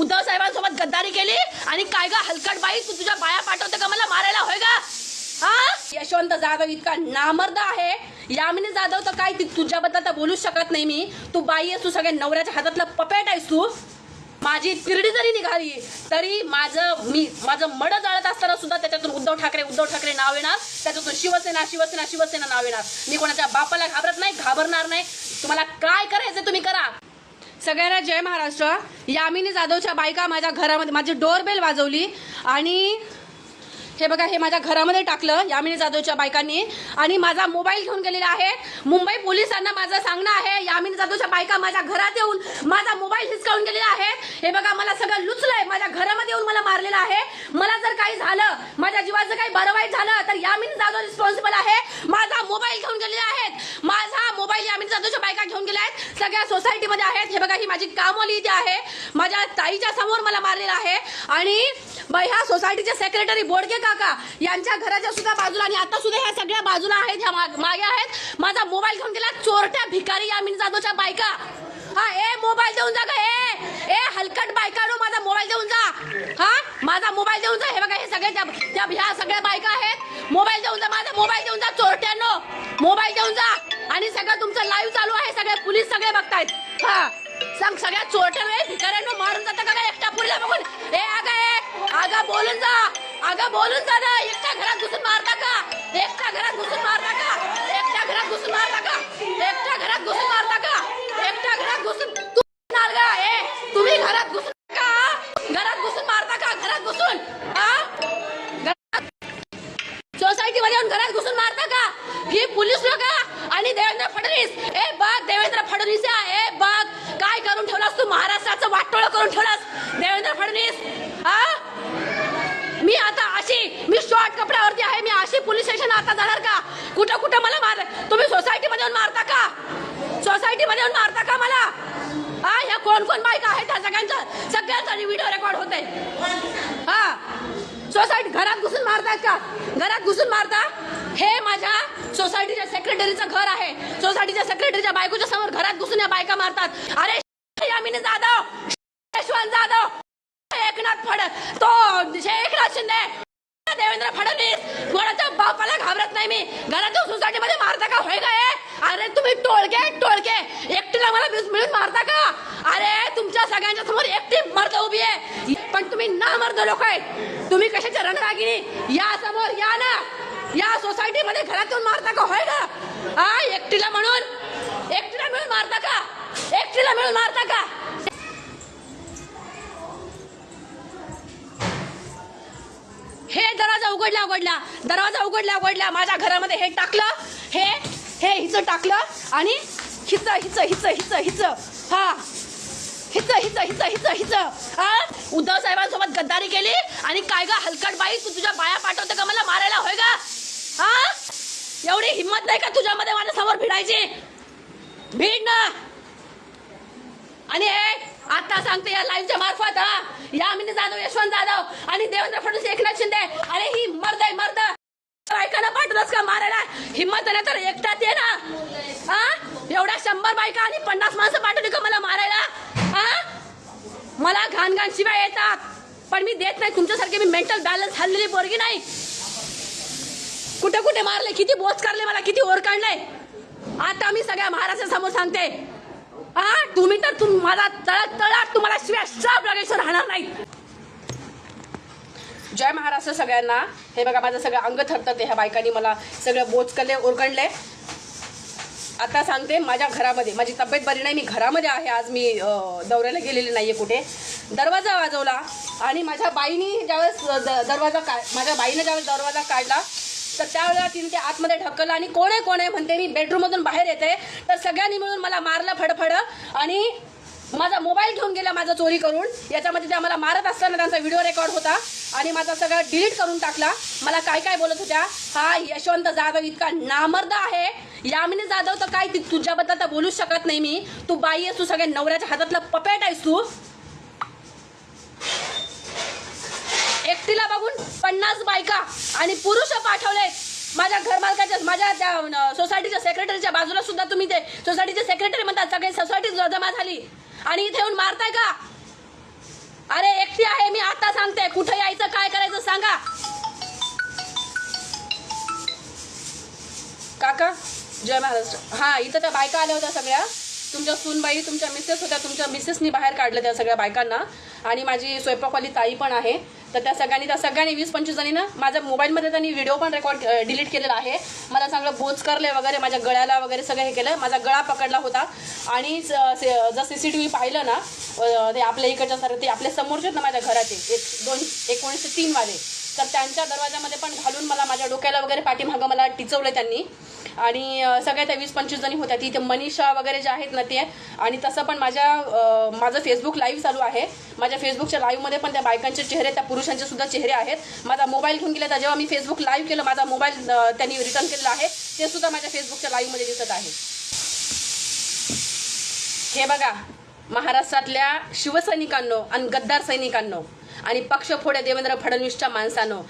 उद्धव साहेबांसोबत गद्दानी केले आणि काय ग हलकट बाई तू तुझ्या बाया पाठवते का? मला मारायला होय का? हा? यशवंत जाधव इतका नामर्द आहे. यामिनी जाधव तर काय ती तुझ्याबद्दल तर बोलूच शकत नाही मी. तू बाई आहेस तू सगळ्या नवऱ्याच्या हातातलं पपेट आहेस तू. माझी तिरडी जरी निघाली तरी माझं मी माझं मड जाळत असताना सुद्धा त्याच्यातून उद्धव ठाकरे उद्धव ठाकरे नाव येणार. त्याच्यातून शिवसेना शिवसेना शिवसेना नाव येणार. मी कोणाच्या बापाला घाबरत नाही घाबरणार नाही. तुम्हाला काय करायचं तुम्ही करा. सगळ्यांना जय महाराष्ट्र. यामिनी जाधवच्या बायका माझ्या घरामध्ये माझी डोरबेल वाजवली आणि हे बघा हे माझ्या घरामध्ये टाकलं यामिनी जाधवच्या बायकांनी. आणि माझा मोबाईल घेऊन गेलेला आहे. मुंबई पोलिसांना माझं सांगणं आहे यामिनी जाधवच्या बायका माझ्या घरात येऊन माझा मोबाईल हिसकावून गेलेला आहे. हे बघा मला सगळं लुचलंय. माझ्या घरामध्ये येऊन मला मारलेलं आहे. मला जर काही झालं माझ्या जीवाचं काही बरं वाईट झालं तर यामिनी जाधव रिस्पॉन्सिबल आहे. माझा मोबाईल घेऊन गेलेला आहे माझा मोबाईल यामिनी जाधवच्या बायका घेऊन गेल्या आहेत. सगळ्या सोसायटीमध्ये आहेत. हे बघा ही माझी कामोली इथे आहे. माझ्या ताईच्या समोर मला मारलेलं आहे. आणि ह्या सोसायटीचे सेक्रेटरी बोडके काका यांच्या घराच्या सुद्धा बाजूला आणि आता सुद्धा ह्या सगळ्या बाजूला आहेत ह्या मागे आहेत. माझा मोबाईल घेऊन गेला चोरट्या भिकारी यामिनी जाधवच्या बायका. हा ए मोबाईल देऊन जा ग ए. ए हलकट बायकानो माझा मोबाईल देऊन जा. हा माझा मोबाईल देऊन जा. हे बघा हे सगळे त्या ह्या सगळ्या बायका आहेत. मोबाईल देऊन जा माझा मोबाईल देऊन जा चोरट्यांनो. मोबाईल देऊन सगळं तुमचं लाईव्ह चालू आहे सगळे पोलीस सगळे बघतायत. हा. सांग सगळ्या चोरट्या भिकाऱ्यांनो मारून जाता का एकटा एकट्या पुरीला बघून? ए अगं ए अगं बोलून जा. अगं बोलून जा ना एकट्या घरात घुसून मारता का? एकट्या घरात घुसून मारता का? एकट्या घरात घुसून मारता का? एकट्या घरात घुसून मारता का? एकट्या घरात घुसून तू मार का ए तुम्ही घरात घुसून का? घरात घुसून मारता का? घरात घुसून? हा सोसायटी मध्ये येऊन घरात घुसून मारता का? ही पोलीस लोक देवेंद्र फडणवीस. ए बघ देवेंद्र फडणवीस ए बघ काय करून ठेवलास तू? महाराष्ट्राचं वाटोळ करून ठेवलास? देवेंद्र फडणवीस हा? मी आता अशी मी शॉर्ट कपड्यावरती आहे. मी अशी पोलीस स्टेशन आता जाणार का? कुठं कुठं मला मार तुम्ही सोसायटी मध्ये येऊन मारता का? सोसायटी मध्ये येऊन मारता का मला? हा ह्या कोण कोण बायका आहेत? त्या सगळ्यांचा सगळ्यांचा व्हिडिओ रेकॉर्ड होते हा. सोसायटी घरात घुसून मारतात का? घरात घुसून मारता? हे माझ्या सोसायटीच्या सेक्रेटरीचं घर आहे. सोसायटीच्या सेक्रेटरीच्या बायकोच्या समोर घरात घुसून या बायका मारतात. अरे यामिनी जाधव! यशवंत जाधव! एकनाथ फड तो एकनाथ शिंदे! देवेंद्र फडणवीस! कोणाच्या बापाला घाबरत नाही मी. घराच्या सोसायटीमध्ये मारता का? होय काय अरे तुम्ही टोळके टोळके. एकटीला मला मिस- मिळून मारता का? अरे तुमच्या सगळ्यांच्या समोर एकटी मर्द उभी आहे. पण तुम्ही ना मर्द लोक आहेत. तुम्ही कशाच्या रणरागिनी या समोर या ना. या सोसायटीमध्ये मध्ये घरातून मारता का? होय का? हा एकटीला म्हणून. एकटीला मिळून मारता का? एकटीला मिळून मारता का? उघडला उघडला. दरवाजा उघडला उघडला. माझ्या घरामध्ये हे टाकलं हे हे हिचं टाकलं आणि हिच हिच हिच हिच हिच. हा. हिच हिच हिच हिच हिच. हा उद्धव साहेबांसोबत गद्दारी केली आणि काय ग हलकट बाई तू तुझ्या बाया पाठवते का मला मारायला? होय का हा? एवढी हिंमत नाही का तुझ्यामध्ये माझ्यासमोर भिडायची? भीड ना. आणि हे आता सांगते या लाईव्हच्या मार्फत हा. यामिनी जाधव यशवंत जाधव आणि देवेंद्र फडणवीस एकनाथ शिंदे अरे ही मर्द आहे मर्द. बायकांना पाठवलंच का मारायला? हिंमत नाही तर एकटाच ये ना. हा? एवढ्या शंभर बायका आणि पन्नास माणसं पाठवली का मला मारायला? हा? मला घाण घाण शिवाय येतात. पण मी देत नाही. तुमच्यासारखे मी मेंटल बॅलन्स हल्लेली पोरगी नाही. कुठे कुठे मारले? किती बोच करले मला? किती ओर काढले? आता मी सगळ्या महाराष्ट्रासमोर सांगते. हा? तुम्ही तर तुम तळत तळत तुम्हाला शिवाय सब लागायचं राहणार नाही जय महाराष्ट्र सगळ्यांना. हे बघा माझं सगळं अंग थरथरते ह्या बायकांनी मला सगळं बोचकले ओरगणले. आता सांगते माझ्या घरामध्ये माझी तब्येत बरी नाही मी घरामध्ये आहे आज मी दौऱ्याला गेलेली नाहीये कुठे. दरवाजा वाजवला आणि माझ्या बाईनी ज्यावेळेस द- दरवाजा का माझ्या बाईने ज्यावेळेस दरवाजा काढला तर त्यावेळेला तिने ते आतमध्ये ढकललं आणि कोण आहे कोण आहे म्हणते मी बेडरूममधून बाहेर येते. तर सगळ्यांनी मिळून मला मारलं फडफड आणि माझा मोबाईल घेऊन गेला माझा चोरी करून. याच्यामध्ये त्या मला मारत असताना त्यांचा व्हिडिओ रेकॉर्ड होता आणि माझा सगळं डिलीट करून टाकला. मला काय काय बोलत होत्या? हा यशवंत जाधव इतका नामर्द आहे. यामिनी जाधव तर काय तुझ्याबद्दल तर बोलूच शकत नाही मी. तू बाई आहेस तू सगळ्या नवऱ्याच्या हातातलं पपेट आहेस तू. एकटीला बघून पन्नास बायका आणि पुरुष पाठवले माझ्या घरमालकाच्या माझ्या त्या सोसायटीच्या सेक्रेटरीच्या बाजूला सुद्धा तुम्ही ते सोसायटीचे सेक्रेटरी म्हणतात सगळे सोसायटी जमा झाली. आणि इथे येऊन मारताय का? अरे एकटी आहे मी आता सांगते. कुठे यायचं काय करायचं सांगा. काका जय महाराष्ट्र. हा इथं त्या बायका आल्या होत्या सगळ्या. तुमच्या सूनबाई तुमच्या मिसेस होत्या. तुमच्या मिसेसनी बाहेर काढल्या त्या सगळ्या बायकांना. आणि माझी स्वयंपाकवाली ताई पण आहे. तर त्या सगळ्यांनी त्या सगळ्यांनी वीस पंचवीस जणी ना माझ्या मोबाईलमध्ये त्यांनी व्हिडिओ पण रेकॉर्ड डिलीट केलेला आहे. मला चांगलं बोच करले वगैरे माझ्या गळ्याला वगैरे सगळं हे केलं. माझा गळा पकडला होता. आणि से- जर सी सी टी व्ही पाहिलं ना ते आपल्या इकडच्या सारं ते आपल्या समोरचे आहेत ना माझ्या घराचे एक दोन एकोणीसशे तीनमध्ये तर त्यांच्या दरवाजामध्ये पण घालून मला माझ्या डोक्याला वगैरे पाठीमागं मला टिचवलं त्यांनी. आणि सगळ्या त्या वीस पंचवीस जणी होत्या. तिथे मनीषा वगैरे जे आहेत ना ते आणि तसं पण माझ्या माझं फेसबुक लाईव्ह चालू आहे. माझ्या फेसबुकच्या लाईव्हमध्ये पण त्या बायकांचे चेहरे त्या पुरुषांचे सुद्धा चेहरे आहेत. माझा मोबाईल घेऊन गेला तर जेव्हा मी फेसबुक लाईव्ह केलं माझा मोबाईल त्यांनी रिटर्न केलेला आहे. ते सुद्धा माझ्या फेसबुकच्या लाईव्हमध्ये दिसत आहे. हे बघा महाराष्ट्रातल्या शिवसैनिकांनो आणि गद्दार सैनिकांनो आणि पक्षफोड्या देवेंद्र फडणवीसच्या माणसानं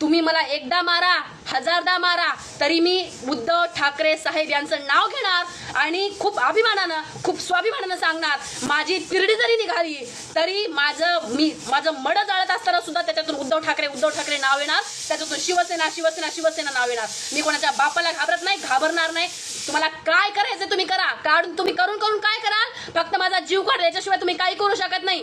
तुम्ही मला एकदा मारा हजारदा मारा तरी मी उद्धव ठाकरे साहेब यांचं नाव घेणार आणि खूप अभिमानानं खूप स्वाभिमानानं सांगणार माझी तिरडी जरी निघाली तरी माझं मी माझं मड जाळत असताना सुद्धा त्याच्यातून उद्धव ठाकरे उद्धव ठाकरे नाव येणार त्याच्यातून शिवसेना शिवसेना शिवसेना नाव येणार. मी कोणाच्या बापाला घाबरत नाही घाबरणार नाही. तुम्हाला काय करायचं तुम्ही करा. काढून तुम्ही करून करून काय कराल? फक्त माझा जीव काढ याच्याशिवाय तुम्ही काही करू शकत नाही.